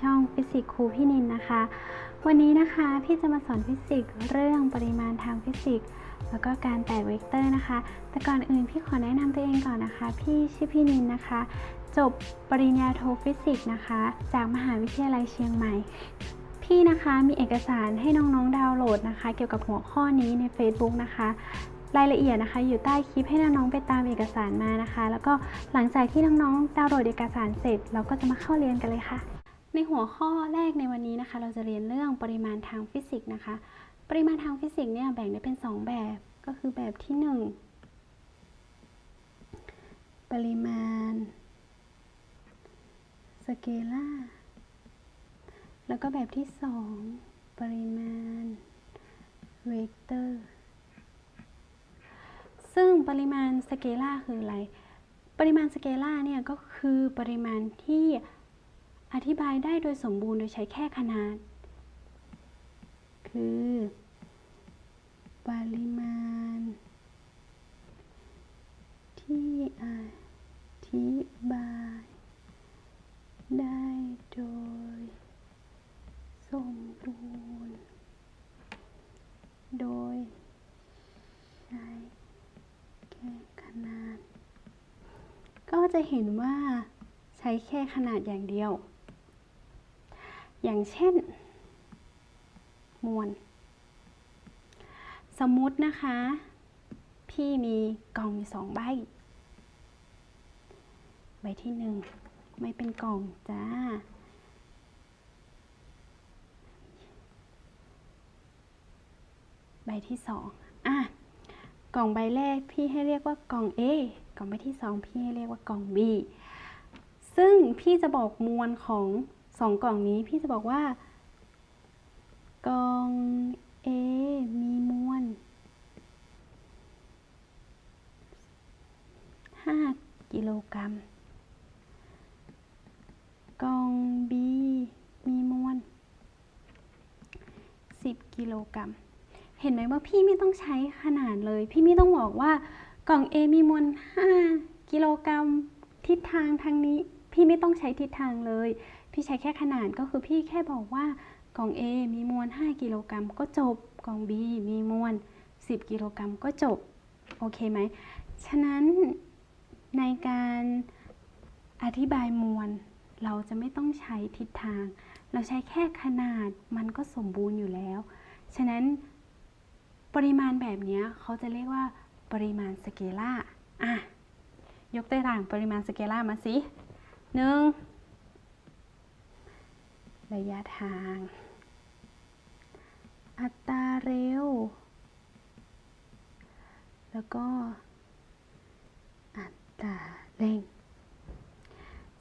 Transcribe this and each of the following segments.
ช่องฟิสิกส์ครูพี่นินนะคะ วันนี้นะคะพี่จะมาสอนฟิสิกส์เรื่องปริมาณทางฟิสิกส์แล้วก็การแตกเวกเตอร์นะคะ แต่ก่อนอื่นพี่ขอแนะนำตัวเองก่อนนะคะ พี่ชื่อพี่นินนะคะ จบปริญญาโทฟิสิกส์นะคะ จากมหาวิทยาลัยเชียงใหม่ พี่นะคะมีเอกสารให้น้องๆดาวน์โหลดนะคะ เกี่ยวกับหัวข้อนี้ใน Facebook นะคะรายละเอียดนะคะ อยู่ใต้คลิปให้น้องๆไปตามเอกสารมานะคะ แล้วก็หลังจากที่น้องๆดาวน์โหลดเอกสารเสร็จ เราก็จะมาเข้าเรียนกันเลยค่ะ ในหัวข้อแรกในวันนี้นะคะ เราจะเรียนเรื่องปริมาณทางฟิสิกส์นะคะ ปริมาณทางฟิสิกส์เนี่ยแบ่งได้เป็น 2 แบบ ก็คือแบบที่ 1 ปริมาณสเกลาแล้วก็แบบที่ 2 ปริมาณเวกเตอร์ ซึ่งปริมาณสเกลาคืออะไร ปริมาณสเกลาเนี่ยก็คือปริมาณที่ อธิบายได้โดยสมบูรณ์โดยใช้แค่ขนาด คือ ปริมาณ ที่อธิบาย ได้โดย สมบูรณ์ โดย ใช้แค่ขนาด ก็จะเห็นว่าใช้แค่ขนาดอย่างเดียว อย่างเช่น มวล สมมุตินะคะ พี่มีกล่องอยู่สองใบ ใบที่หนึ่งไม่เป็นกล่องจ้า ใบที่สองอะ กล่องใบแรกพี่ให้เรียกว่ากล่อง A กล่องใบที่สองพี่ให้เรียกว่ากล่อง B ซึ่งพี่จะบอกมวลของ สองกล่องนี้พี่จะบอกว่า กล่อง A มีมวล5กิโลกรัม กล่อง B มีมวล10กิโลกรัม เห็นไหมว่าพี่ไม่ต้องใช้ขนาดเลย พี่ไม่ต้องบอกว่ากล่อง A มีมวล5กิโลกรัม ทิศทางทางนี้ พี่ไม่ต้องใช้ทิศทางเลย พี่ใช้แค่ขนาดก็คือพี่แค่บอกว่ากล่อง A มีมวล 5 กิโลกรัมก็จบ กล่อง B มีมวล 10 กิโลกรัมก็จบ โอเคไหม ฉะนั้นในการอธิบายมวล เราจะไม่ต้องใช้ทิศทาง เราใช้แค่ขนาดมันก็สมบูรณ์อยู่แล้ว ฉะนั้นปริมาณแบบนี้เขาจะเรียกว่าปริมาณสเกล่าอะ ยกตัวอย่างปริมาณสเกล่ามาสิหนึ่ง ระยะทาง อัตราเร็ว แล้วก็ อัตราเร่ง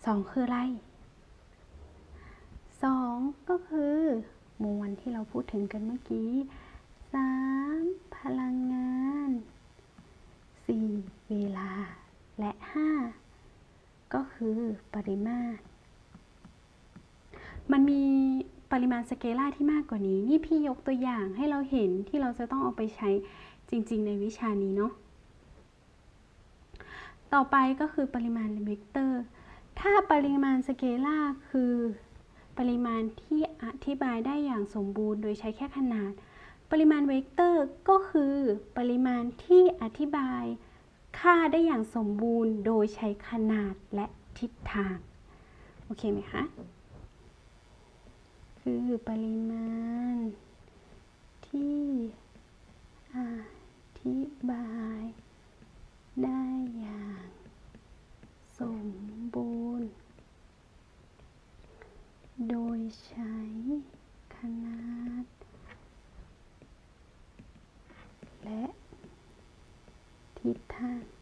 สองคืออะไรสองก็คือมวลที่เราพูดถึงกันเมื่อกี้สามพลังงานสี่เวลา และห้าก็คือปริมาตร มันมีปริมาณสเกล่าที่มากกว่านี้ นี่พี่ยกตัวอย่างให้เราเห็นที่เราจะต้องเอาไปใช้จริง ๆ ในวิชานี้เนาะ ต่อไปก็คือปริมาณเวกเตอร์ ถ้าปริมาณสเกล่าคือปริมาณที่อธิบายได้อย่างสมบูรณ์ โดยใช้แค่ขนาด ปริมาณเวกเตอร์ก็คือปริมาณที่อธิบายค่าได้อย่างสมบูรณ์ โดยใช้ขนาดและทิศทาง โอเคไหมคะ คือปริมาณ ที่อธิบาย ได้อย่าง สมบูรณ์ โดยใช้ขนาด และทิศทาง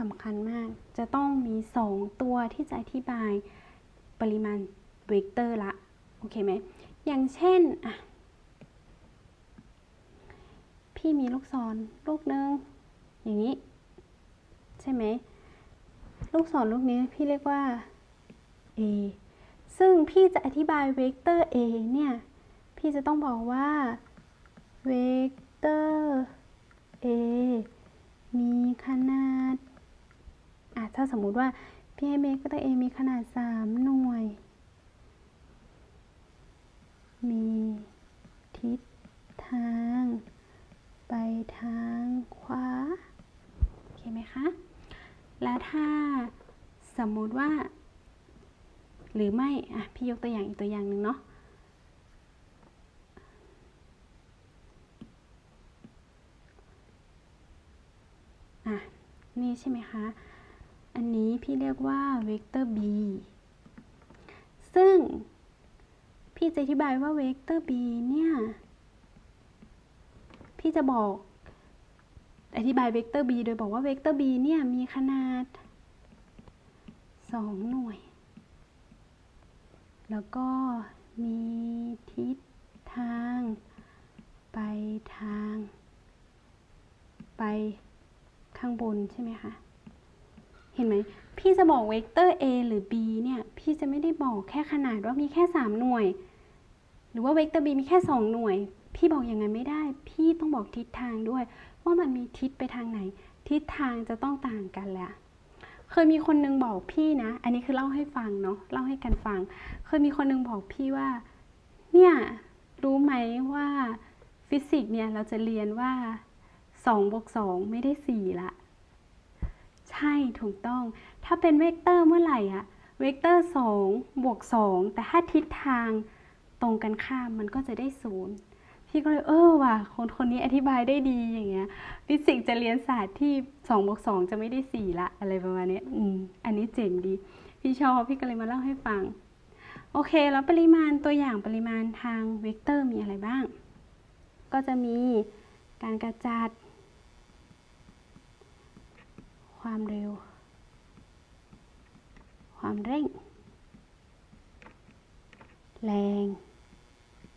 สำคัญมาก จะต้องมีสองตัวที่จะอธิบายปริมาณเวกเตอร์ละ โอเคไหม อย่างเช่นอะพี่มีลูกศรลูกหนึ่งอย่างนี้ ใช่ไหม ลูกศรลูกนี้พี่เรียกว่า a ซึ่งพี่จะอธิบายเวกเตอร์ a เนี่ย พี่จะต้องบอกว่าเวกเตอร์ a มีขนาด อะถ้าสมมุติว่าพี่ให้เวกเตอร์ a มีขนาด 3 หน่วย มีทิศทาง ไปทางขวา โอเคไหมคะ แล้วถ้าสมมุติว่า หรือไม่ อะ พี่ยกตัวอย่างอีกตัวอย่างหนึ่งเนาะอะนี่ใช่ไหมคะ อันนี้พี่เรียกว่าเวกเตอร์ b ซึ่งพี่จะอธิบายว่าเวกเตอร์ b เนี่ย พี่จะบอก อธิบายเวกเตอร์ b โดยบอกว่าเวกเตอร์ b เนี่ย มีขนาด 2 หน่วย แล้วก็มีทิศทาง ไปทาง ไปข้างบนใช่ไหมคะ ห็นไหมพี่จะบอกเวกเตอร์ a หรือ b เนี่ย พี่จะไม่ได้บอกแค่ขนาดว่ามีแค่ 3 หน่วย หรือว่าเวกเตอร์ b มีแค่ 2 หน่วย พี่บอกอย่างนั้นไม่ได้ พี่ต้องบอกทิศทางด้วย ว่ามันมีทิศไปทางไหน ทิศทางจะต้องต่างกันแหละเคยมีคนนึงบอกพี่นะ อันนี้คือเล่าให้ฟังเนาะเล่าให้กันฟัง เคยมีคนนึงบอกพี่ว่า เนี่ยรู้ไหมว่าฟิสิกส์เนี่ยเราจะเรียนว่า2บวก2ไม่ได้4ละ ใช่ถูกต้อง ถ้าเป็นเวกเตอร์เมื่อไหร่อะเวกเตอร์2บวก2แต่ถ้าทิศทางตรงกันข้ามมันก็จะได้ศูนย์พี่ก็เลยเออว่ะคนคนนี้อธิบายได้ดีอย่างเงี้ยฟิสิกส์จะเรียนศาสตร์ที่2บวก2จะไม่ได้4ละอะไรประมาณนี้อืมอันนี้เจ๋งดี พี่ชอบพี่ก็เลยมาเล่าให้ฟัง โอเค แล้วปริมาณตัวอย่างปริมาณทางเวกเตอร์มีอะไรบ้าง ก็จะมีการกระจัด ความเร็ว ความเร่ง แรง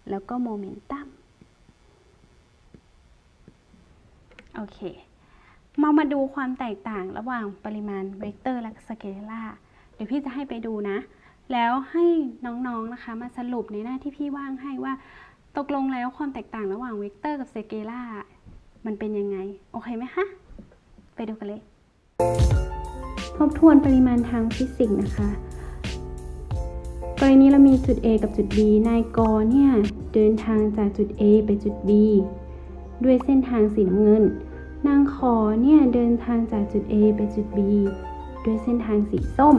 แล้วก็โมเมนตัม โอเค มามาดูความแตกต่างระหว่างปริมาณเวกเตอร์และสเกลาเดี๋ยวพี่จะให้ไปดูนะ แล้วให้น้องๆนะคะ มาสรุปในหน้าที่พี่ว่างให้ว่า ตกลงแล้วความแตกต่างระหว่างเวกเตอร์กับสเกลามันเป็นยังไง โอเคไหมคะ ไปดูกันเลย ทบทวนปริมาณทางฟิสิกส์นะคะ กรณีเรามีจุด A กับจุด B นายกเนี่ยเดินทางจากจุด A ไปจุด B ด้วยเส้นทางสีน้ำเงิน นางขอเนี่ยเดินทางจากจุด A ไปจุด B ด้วยเส้นทางสีส้ม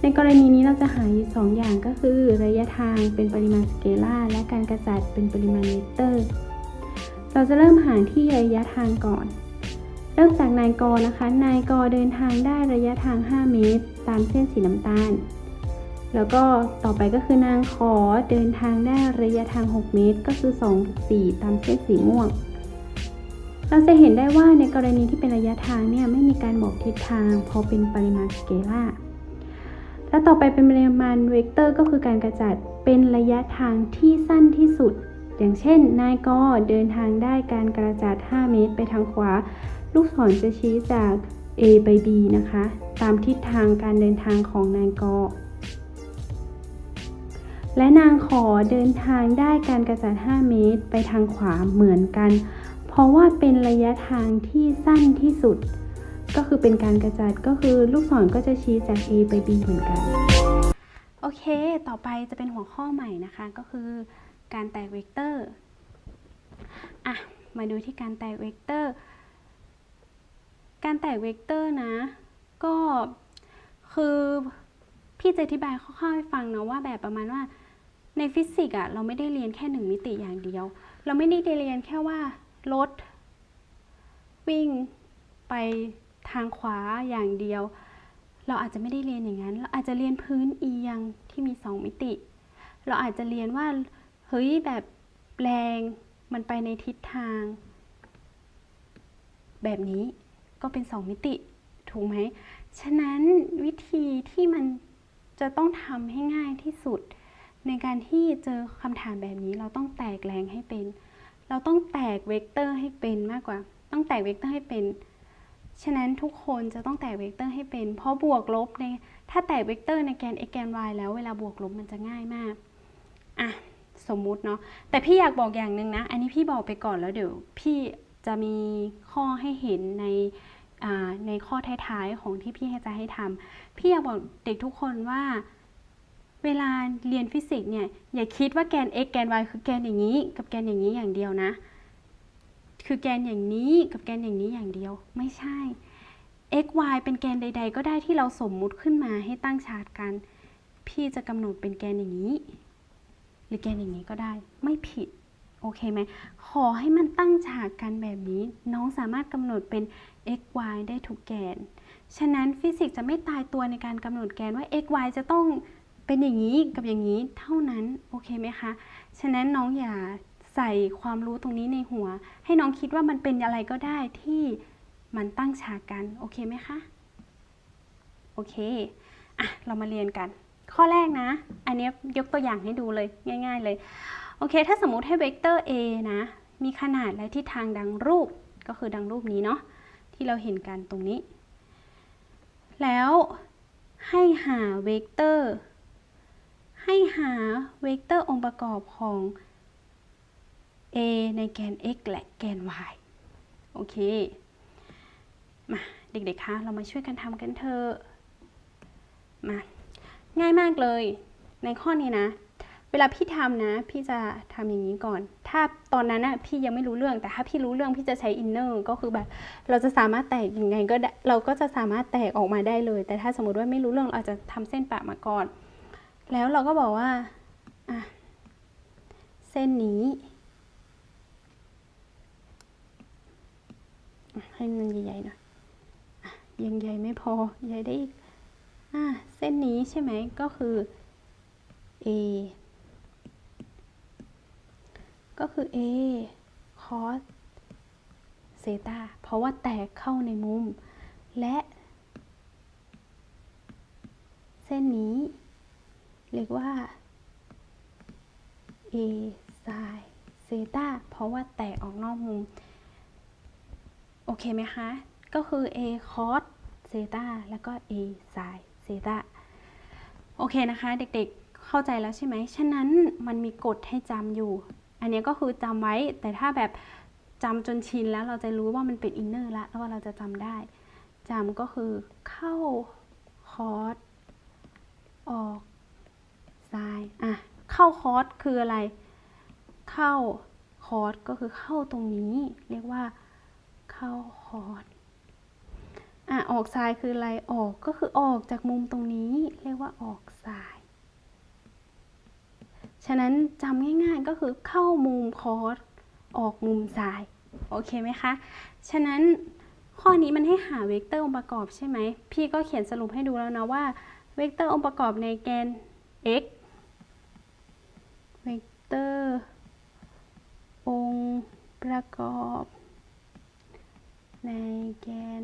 ในกรณีนี้เราจะหาอยู่สองอย่างก็คือ ระยะทางเป็นปริมาณสเกลาร์และการกระจัดเป็นปริมาณเวกเตอร์ เราจะเริ่มหาที่ระยะทางก่อน เริ่มจากนายกอนะคะ นายกอเดินทางได้ระยะทาง 5 เมตร ตามเส้นสีน้ำตาล แล้วก็ต่อไปก็คือนางขอเดินทางได้ระยะทาง 6 เมตร ก็คือ2 4ตามเส้นสีม่วง เราจะเห็นได้ว่าในกรณีที่เป็นระยะทางเนี่ยไม่มีการบอกทิศทาง พอเป็นปริมาณสเกลาและต่อไปเป็นปริมาณเวกเตอร์ก็คือการกระจัดเป็นระยะทางที่สั้นที่สุด อย่างเช่น นายกอเดินทางได้การกระจัด 5 เมตร ไปทางขวา ลูกศรจะชี้จาก A ไป B นะคะ ตามทิศทางการเดินทางของนายกอ และนางขอเดินทางได้การกระจัด 5 เมตรไปทางขวาเหมือนกัน เพราะว่าเป็นระยะทางที่สั้นที่สุด ก็คือเป็นการกระจัดก็คือลูกศรก็จะชี้จาก A ไป B เหมือนกัน โอเค ต่อไปจะเป็นหัวข้อใหม่นะคะก็คือการแตกเวกเตอร์ อะ มาดูที่การแตกเวกเตอร์ การแตกเวกเตอร์นะ ก็คือพี่จะอธิบายคร่าวๆให้ฟังนะว่าแบบประมาณว่าในฟิสิกส์อะเราไม่ได้เรียนแค่หนึ่งมิติอย่างเดียว เราไม่ได้เรียนแค่ว่ารถวิ่งไปทางขวาอย่างเดียว เราอาจจะไม่ได้เรียนอย่างนั้น เราอาจจะเรียนพื้นเอียงที่มีสองมิติ เราอาจจะเรียนว่าเฮ้ยแบบแรงมันไปในทิศทาง แบบนี้ ก็เป็น 2 มิติถูกไหม ฉะนั้นวิธีที่มันจะต้องทำให้ง่ายที่สุด ในการที่เจอคำถามแบบนี้เราต้องแตกแรงให้เป็น เราต้องแตกเวกเตอร์ให้เป็นมากกว่า ต้องแตกเวกเตอร์ให้เป็น ฉะนั้นทุกคนจะต้องแตกเวกเตอร์ให้เป็น เพราะบวกลบในถ้าแตกเวกเตอร์ในแกน x แกน y แล้วเวลาบวกลบมันจะง่ายมากอะสมมุติเนาะแต่พี่อยากบอกอย่างหนึ่งนะ อันนี้พี่บอกไปก่อนแล้วเดี๋ยว พี่จะมีข้อให้เห็นใน ในข้อท้ายๆของที่พี่จะให้ทำพี่อยากบอกเด็กทุกคนว่าเวลาเรียนฟิสิกส์เนี่ยอย่าคิดว่าแกน x แกน y คือแกนอย่างนี้ กับแกนอย่างนี้อย่างเดียวนะ คือแกนอย่างนี้กับแกนอย่างนี้อย่างเดียว ไม่ใช่ x y เป็นแกนใด ๆ ก็ได้ที่เราสมมุติขึ้นมาให้ตั้งฉากกัน พี่จะกำหนดเป็นแกนอย่างนี้ หรือแกนอย่างนี้ก็ได้ ไม่ผิดโอเคไหมขอให้มันตั้งฉากกันแบบนี้ น้องสามารถกำหนดเป็น x y ได้ทุกแกน ฉะนั้นฟิสิกส์จะไม่ตายตัวในการกำหนดแกนว่า x y จะต้องเป็นอย่างนี้กับอย่างนี้เท่านั้น โอเคไหมคะ ฉะนั้นน้องอย่าใส่ความรู้ตรงนี้ในหัว ให้น้องคิดว่ามันเป็นอะไรก็ได้ที่มันตั้งฉากกัน โอเคไหมคะ โอเค อะ เรามาเรียนกัน ข้อแรกนะ อันนี้ยกตัวอย่างให้ดูเลยง่าย ๆ เลย โอเค ถ้าสมมติให้เวกเตอร์ a นะ มีขนาดและทิศทางดังรูป ก็คือดังรูปนี้เนาะ ที่เราเห็นกันตรงนี้ แล้วให้หาเวกเตอร์ ให้หาเวกเตอร์องค์ประกอบของ a ในแกน x และแกน y โอเค มาเด็กๆ คะ เรามาช่วยกันทำกันเถอะ มา ง่ายมากเลย ในข้อนี้นะ เวลาพี่ทำนะ พี่จะทำอย่างนี้ก่อน ถ้าตอนนั้นนะพี่ยังไม่รู้เรื่อง แต่ถ้าพี่รู้เรื่องพี่จะใช้อินเนอร์ก็คือแบบ เราจะสามารถแตกยังไงก็เราก็จะสามารถแตกออกมาได้เลย แต่ถ้าสมมติว่าไม่รู้เรื่องเราจะทำเส้นปะมาก่อน แล้วเราก็บอกว่าอะเส้นนี้ให้มันใหญ่ๆหน่อยอยังใหญ่ไม่พอใหญ่ได้อีกอะเส้นนี้ใช่ไหมก็คือ a ก็คือ a cos เซตาเพราะว่าแตกเข้าในมุม และ เส้นนี้ เรียกว่า a sin เซตาเพราะว่าแตกออกนอกมุม โอเคไหมคะ ก็คือ a cos เซตาแล้วก็ a sin เซตาโอเคนะคะ เด็กๆเข้าใจแล้วใช่ไหม ฉะนั้นมันมีกฎให้จำอยู่ อันนี้ก็คือจำไว้แต่ถ้าแบบจำจนชินแล้วเราจะรู้ว่ามันเป็นอินเนอร์ละแล้วว่าเราจะจำได้จำก็คือเข้าคอร์สออกซ้ายอะเข้าคอร์สคืออะไร เข้าคอร์สก็คือเข้าตรงนี้ เรียกว่าเข้าคอร์สอะออกซ้ายคืออะไรออกก็คือออกจากมุมตรงนี้ เรียกว่าออกซ้าย ฉะนั้นจำง่ายๆก็คือเข้ามุมคอร์สออกมุมซ้าย โอเคไหมคะ ฉะนั้นข้อนี้มันให้หาเวกเตอร์องค์ประกอบใช่ไหม พี่ก็เขียนสรุปให้ดูแล้วนะว่าเวกเตอร์องค์ประกอบในแกน x เวกเตอร์องค์ประกอบ ในแกน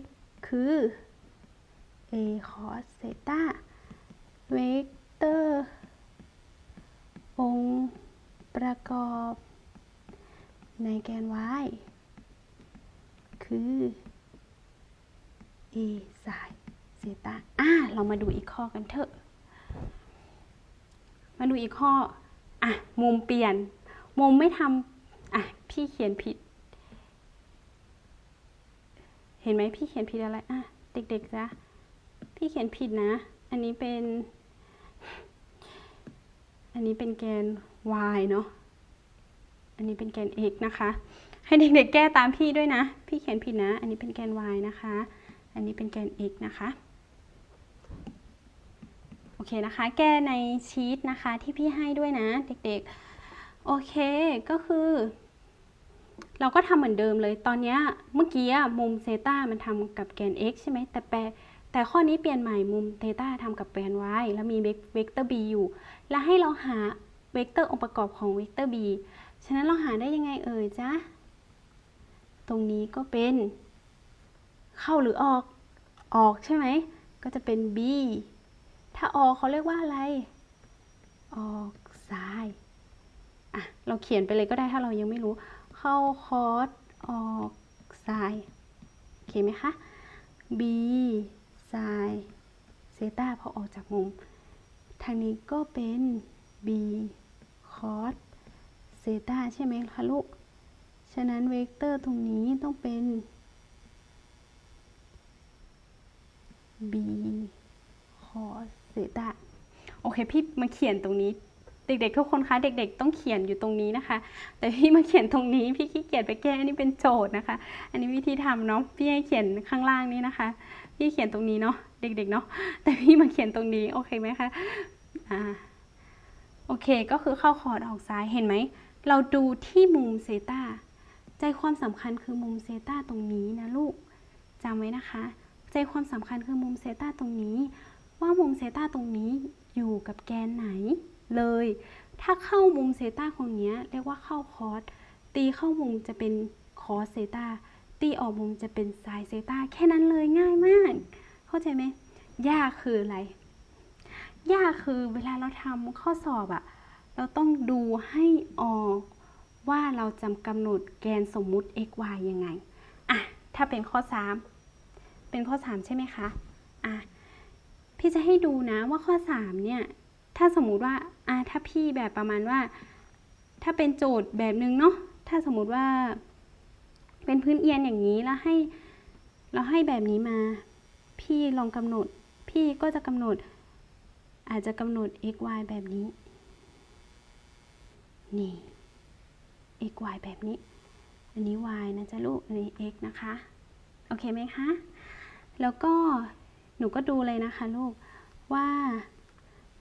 x คือ a cos เซตาเวกเตอร์องค์ ประกอบในแกน y คือ a sin เซตาอะเรามาดูอีกข้อกันเถอะ มาดูอีกข้อ อะ มุมเปลี่ยน มุมไม่ทำอะ พี่เขียนผิด เห็นไหมพี่เขียนผิดอะไร อะ เด็กๆจ้ะพี่เขียนผิดนะ อันนี้เป็น อันนี้เป็นแกน y เนาะ อันนี้เป็นแกน x นะคะ ให้เด็กๆแก้ตามพี่ด้วยนะ พี่เขียนผิดนะ อันนี้เป็นแกน y นะคะ อันนี้เป็นแกน x นะคะ โอเคนะคะ แก้ในชีตนะคะที่พี่ให้ด้วยนะ เด็กๆ โอเค ก็คือ เราก็ทำเหมือนเดิมเลย ตอนนี้เมื่อกี้มุมเซตามันทำกับแกน x ใช่ไหม แต่แปลแต่ข้อนี้เปลี่ยนใหม่มุมเทต้าทำกับแกน y แล้วมีเวกเตอร์ b อยู่ แล้วให้เราหา เวกเตอร์องค์ประกอบของเวกเตอร์ b ฉะนั้นเราหาได้ยังไงเอ่ยจ๊ะ ตรงนี้ก็เป็น เข้าหรือออก ออกใช่ไหม ก็จะเป็น b ถ้าออกเขาเรียกว่าอะไร ออกซ้าย อะ เราเขียนไปเลยก็ได้ถ้าเรายังไม่รู้ เข้าคอร์สออกซ้าย โอเคไหมคะ b ซ้ายเซตาพอออกจากมุม ทางนี้ก็เป็น b คอร์สเซตาใช่ไหมคะลูก ฉะนั้นเวกเตอร์ตรงนี้ต้องเป็น b cos เซตาโอเค พี่มาเขียนตรงนี้เด็กๆทุกคนคะเด็กๆต้องเขียนอยู่ตรงนี้นะคะ แต่พี่มาเขียนตรงนี้พี่ขี้เกียจไปแก้อันนี้เป็นโจทย์นะคะ อันนี้วิธีทำเนาะพี่ให้เขียนข้างล่างนี้นะคะ พี่เขียนตรงนี้เนาะเด็กๆเนาะแต่พี่มาเขียนตรงนี้โอเคไหมคะอ่า โอเค ก็คือเข้าคอร์ดออกซ้ายเห็นไหม เราดูที่มุมเซตาใจความสำคัญคือมุมเซตาตรงนี้นะลูกจำไว้นะคะ ใจความสำคัญคือมุมเซตาตรงนี้ ว่ามุมเซตาตรงนี้อยู่กับแกนไหนเลย ถ้าเข้ามุมเซตาของเนี้ยเรียกว่าเข้าคอสตีเข้ามุมจะเป็นคอสเซตาตีออกมุมจะเป็นไซน์เซตาแค่นั้นเลยง่ายมาก เข้าใจไหมยากคืออะไร ยากคือเวลาเราทำข้อสอบอะเราต้องดูให้ออกว่าเราจำกำหนดแกนสมมุติ x y ยังไงอะถ้าเป็นข้อ 3 เป็นข้อ 3 ใช่ไหมคะอะพี่จะให้ดูนะว่าข้อ 3 เนี่ย ถ้าสมมุติว่าอะถ้าพี่แบบประมาณว่า ถ้าเป็นโจทย์แบบนึงเนาะถ้าสมมุติว่า เป็นพื้นเอียงอย่างนี้แล้วให้ เราให้แบบนี้มา พี่ลองกำหนด พี่ก็จะกำหนด อาจจะกำหนด x y แบบนี้ นี่ x y แบบนี้ อันนี้ y นะจ๊ะลูก อันนี้ x นะคะ โอเคไหมคะ แล้วก็หนูก็ดูเลยนะคะลูก ว่า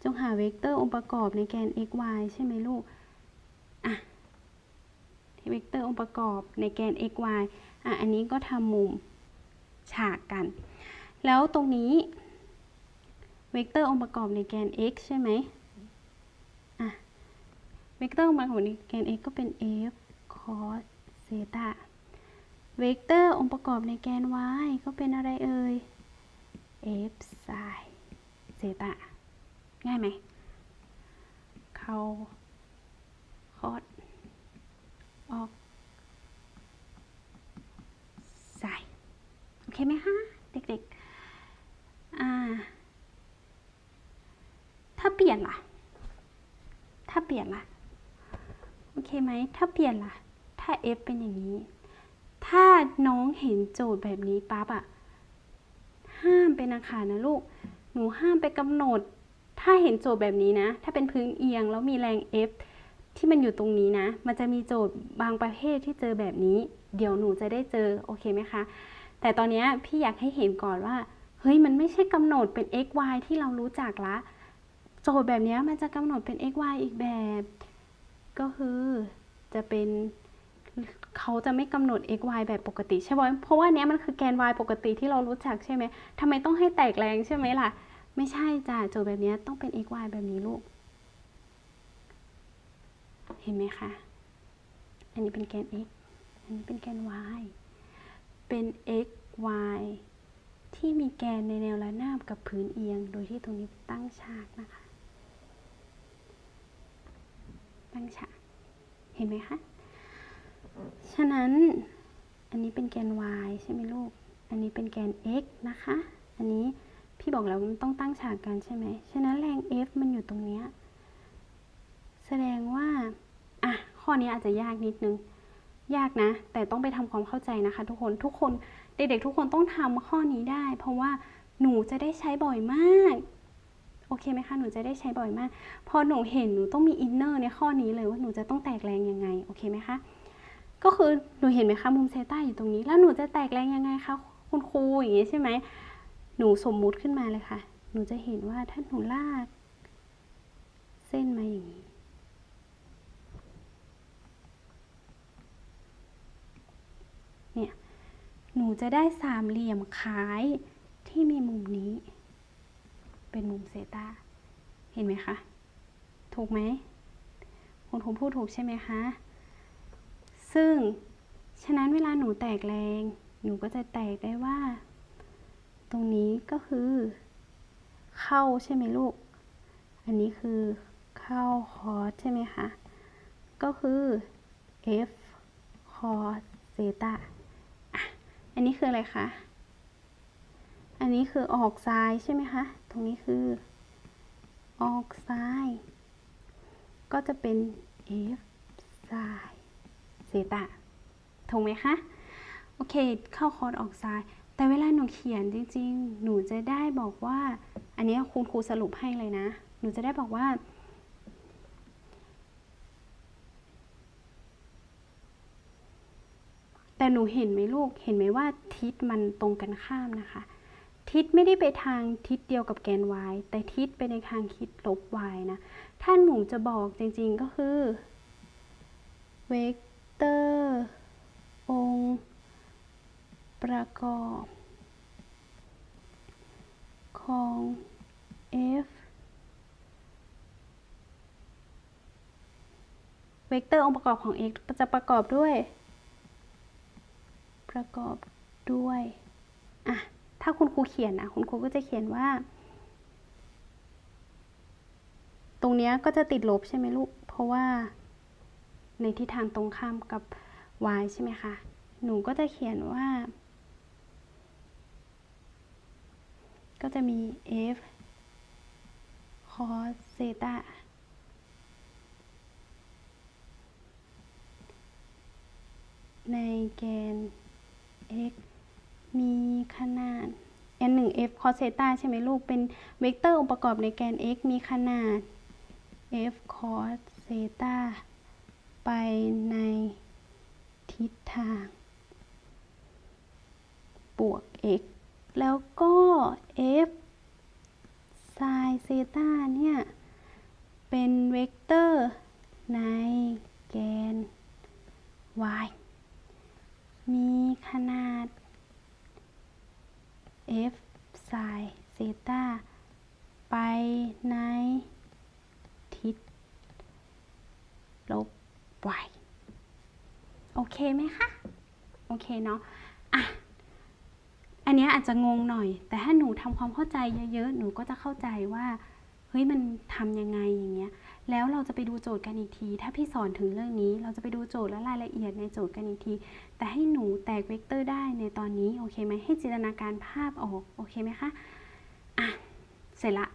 จงหาเวกเตอร์องค์ประกอบในแกน x y ใช่ไหมลูก อะ เวกเตอร์องค์ประกอบในแกน x y อะ อันนี้ก็ทำมุมฉากกัน แล้วตรงนี้ เวกเตอร์องค์ประกอบในแกน x ใช่ไหมอะ เวกเตอร์องค์ประกอบในแกน x ก็เป็น f cos เซตาเวกเตอร์องค์ประกอบในแกน y ก็เป็นอะไรเอ่ย f sin เซตาง่ายไหม เข้าคอสออกใส่โอเคไหมคะ เด็กๆ อ่า ถ้าเปลี่ย นล่ะ ถ้าเปลี่ยนล่ะ โอเคไหม ถ้าเปลี่ยนล่ะ ถ้า f เป็นอย่างนี้ ถ้าน้องเห็นโจทย์แบบนี้ปั๊บอะห้ามเป็นอาคารนะลูก หนูห้ามไปกำหนด ถ้าเห็นโจทย์แบบนี้นะ ถ้าเป็นพื้นเอียงแล้วมีแรง F ที่มันอยู่ตรงนี้นะ มันจะมีโจทย์บางประเภทที่เจอแบบนี้ เดี๋ยวหนูจะได้เจอ โอเคไหมคะ แต่ตอนนี้พี่อยากให้เห็นก่อนว่า เฮ้ย มันไม่ใช่กำหนดเป็น x y ที่เรารู้จักละ โจทย์แบบนี้มันจะกำหนดเป็น x y อีกแบบ ก็คือจะเป็นเขาจะไม่กำหนด x y แบบปกติใช่ไหมเพราะว่าเนี้ยมันคือแกน y ปกติที่เรารู้จักใช่ไหมทำไมต้องให้แตกแรงใช่ไหมล่ะ ไม่ใช่จ้ะโจทย์แบบนี้ต้องเป็น x y แบบนี้ลูก เห็นไหมคะ อันนี้เป็นแกน x อันนี้เป็นแกน y เป็น x y ที่มีแกนในแนวระนาบกับพื้นเอียง โดยที่ตรงนี้ตั้งฉากนะคะ ตั้งฉากเห็นไหมคะ ฉะนั้นอันนี้เป็นแกน y ใช่ไหมลูก อันนี้เป็นแกน x นะคะ อันนี้พี่บอกแล้วมันต้องตั้งฉากกันใช่ไหม ฉะนั้นแรง F มันอยู่ตรงเนี้ยแสดงว่า อะ ข้อนี้อาจจะยากนิดนึง ยากนะ แต่ต้องไปทำความเข้าใจนะคะ ทุกคน ทุกคน เด็กๆทุกคนต้องทำข้อนี้ได้ เพราะว่าหนูจะได้ใช้บ่อยมาก โอเคไหมคะ หนูจะได้ใช้บ่อยมาก พอหนูเห็นหนูต้องมีอินเนอร์ในข้อนี้เลยว่าหนูจะต้องแตกแรงยังไง โอเคไหมคะ ก็คือหนูเห็นไหมคะมุมเซต้าอยู่ตรงนี้ แล้วหนูจะแตกแรงยังไงคะคุณครูอย่างนี้ใช่ไหม หนูสมมุติขึ้นมาเลยค่ะ หนูจะเห็นว่าถ้าหนูลาก เส้นมาอย่างนี้ เนี่ย หนูจะได้สามเหลี่ยมคล้ายที่มีมุมนี้ เป็นมุมเซตาเห็นไหมคะ ถูกไหมคุณครูพูดถูกใช่ไหมคะ ซึ่งฉะนั้นเวลาหนูแตกแรง หนูก็จะแตกได้ว่า ตรงนี้ก็คือ เข้าใช่ไหมลูก อันนี้คือเข้าคอสใช่ไหมคะ ก็คือ f cos เซตาอะอันนี้คืออะไรคะ อันนี้คือออกซ้ายใช่ไหมคะ ตรงนี้คือ ออกซ้าย ก็จะเป็น f sin เซตาถูกไหมคะ โอเค เข้าคอร์ดออกซ้าย แต่เวลาหนูเขียนจริง ๆ หนูจะได้บอกว่า อันนี้คุณครูสรุปให้เลยนะ หนูจะได้บอกว่า แต่หนูเห็นไหมลูก เห็นไหมว่าทิศมันตรงกันข้ามนะคะ ทิศไม่ได้ไปทางทิศเดียวกับแกน y แต่ทิศไปในทางคิดลบ y นะ ท่านหมูจะบอกจริงๆก็คือ เวกเตอร์ องค์ ประกอบ ของ f เวกเตอร์องค์ประกอบของ x จะประกอบด้วย ประกอบด้วย ถ้าคุณครูเขียนนะคุณครูก็จะเขียนว่า ตรงนี้ก็จะติดลบใช่ไหมลูก เพราะว่าในทิศทางตรงข้ามกับ y ใช่ไหมคะ หนูก็จะเขียนว่า ก็จะมี f cos theta ในแกน x มีขนาด n 1 f cos theta ใช่ไหมลูก เป็นเวกเตอร์องค์ประกอบในแกน x มีขนาด f cos theta ไปในทิศทาง บวก x แล้วก็ f sin theta เนี่ย เป็นเวกเตอร์ในแกน y มีขนาด f sin theta ไปในทิศลบ y โอเคไหมคะ โอเคเนาะอะอันเนี้ยอาจจะงงหน่อย แต่ถ้าหนูทำความเข้าใจเยอะๆ หนูก็จะเข้าใจว่า เฮ้ย มันทำยังไงอย่างเงี้ย แล้วเราจะไปดูโจทย์กันอีกที ถ้าพี่สอนถึงเรื่องนี้ เราจะไปดูโจทย์และรายละเอียดในโจทย์กันอีกที แต่ให้หนูแตกเวกเตอร์ได้ในตอนนี้โอเคไหมให้จินตนาการภาพออกโอเคไหมคะอะเสร็จละ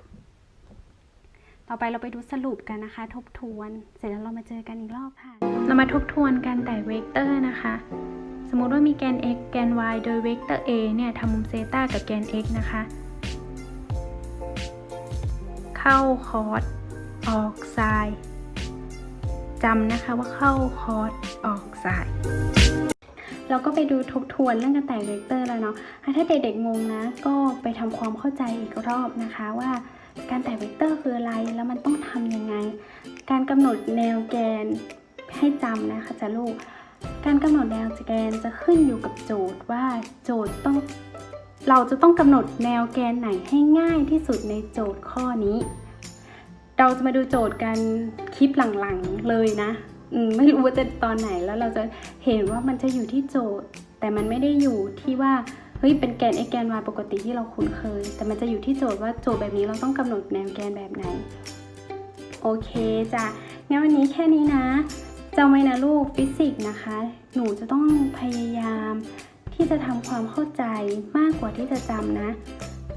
ต่อไปเราไปดูสรุปกันนะคะ ทบทวน เสร็จแล้วเรามาเจอกันอีกรอบค่ะ เรามาทบทวนกันแต่เวกเตอร์นะคะสมมุติว่ามีแกน x แกน y โดยเวกเตอร์ a เนี่ยทำมุมเซตากับแกน x นะคะ เข้าคอร์ส ออกไซน์จำนะคะว่าเข้าคอร์สออกไซน์เราก็ไปดูทบทวนเรื่องการแต่งเวกเตอร์แล้วเนาะถ้าเด็กๆงงนะ ก็ไปทำความเข้าใจอีกรอบนะคะว่าการแต่งเวกเตอร์คืออะไร แล้วมันต้องทำยังไง การกำหนดแนวแกนให้จำนะคะจะลูก การกำหนดแนวแกนจะขึ้นอยู่กับโจทย์ว่าโจทย์ต้อง เราจะต้องกำหนดแนวแกนไหนให้ง่ายที่สุดในโจทย์ข้อนี้ เราจะมาดูโจทย์กันคลิปหลังๆเลยนะมไม่รู้ว่าจะตอนไหนแล้วเราจะเห็นว่ามันจะอยู่ที่โจทย์ แต่มันไม่ได้อยู่ที่ว่าเฮ้ยเป็นแกน x แกน y ปกติที่เราคุ้นเคย แต่มันจะอยู่ที่โจทย์ว่าโจทย์แบบนี้เราต้องกำหนดแนวแกนแบบไหน โอเคจ้ะงั้นวันนี้แค่นี้นะจำไว้นะลูกฟิสิกส์นะคะ หนูจะต้องพยายามที่จะทำความเข้าใจมากกว่าที่จะจำนะ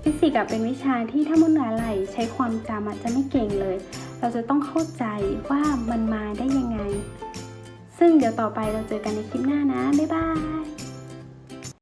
ฟิสิกส์เป็นวิชาที่ถ้ามุ่นหนาไหลใช้ความจำจะไม่เก่งเลย เราจะต้องเข้าใจว่ามันมาได้ยังไง ซึ่งเดี๋ยวต่อไปเราเจอกันในคลิปหน้านะ บ๊ายบาย